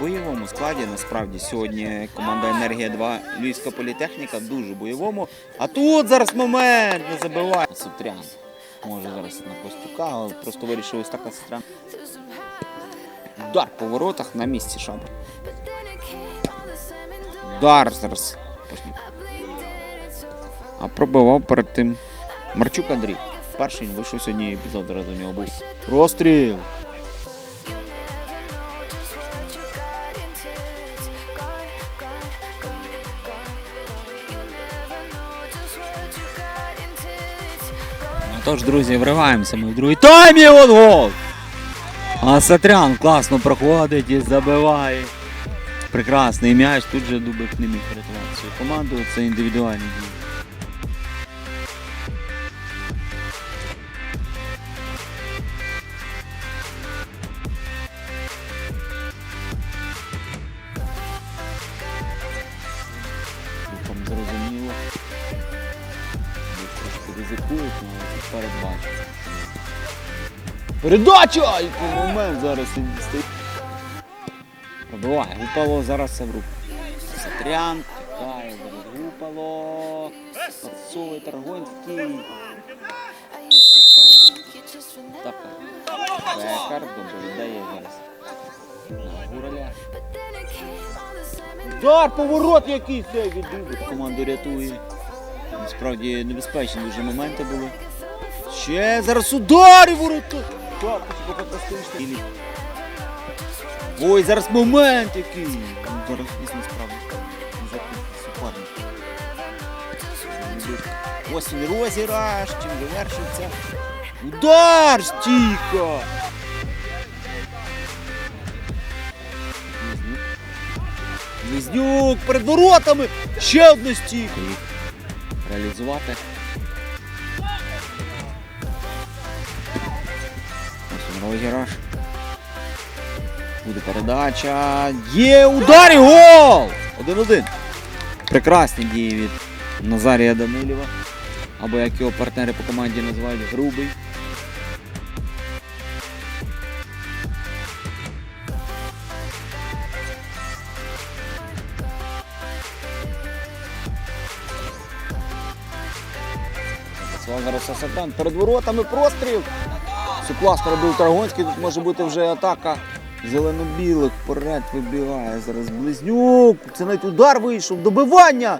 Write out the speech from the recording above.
бойовому складі. Насправді сьогодні команда Енергія 2 Львівська політехніка дуже бойовому. А тут зараз момент не забиває. Сутрян. Може зараз на Костюка, але просто вирішив ось так Сутрян. Удар по воротах на місці шабр. Удар зараз. А пробивав перед тим Марчук Андрій. Перший вийшов сьогодні епізод зараз у нього був. Розстріл! Тож, друзі, вриваємося ми в другий тайм і от гол! А Сатрян класно проходить і забиває. Прекрасний м'яч, тут же Дубик не міг врятувати свою команду, це індивідуальні дії. Ризикують, але це передбачено. Передача! Який момент зараз він стоїть. Пробиває. Гупало зараз це в руку. Сатрян, тікає, гупало. Подсовує Таргонський. Так. Пекар, добре, віддає зараз. Гураля. Удар, поворот якийсь цей відбив. Команду рятує. Насправді небезпечні дуже моменти були. Ще зараз удар і ворота. Ой, зараз момент який. Зараз дійсно справді. Суперник. Ось він розіграш, чим завершиться. Удар! Близнюк. Близнюк перед воротами! Ще одна стійка! Реалізувати. Ось новий гараж. Буде передача. Є удар і гол! 1-1. Прекрасні дії від Назарія Данилєва. Або як його партнери по команді називають грубий. Зараз Асадан. Перед воротами простріл. Все класно робив Таргонський. Тут може бути вже атака зелено-білих. Вперед вибігає зараз близнюк. Це навіть удар вийшов. Добивання.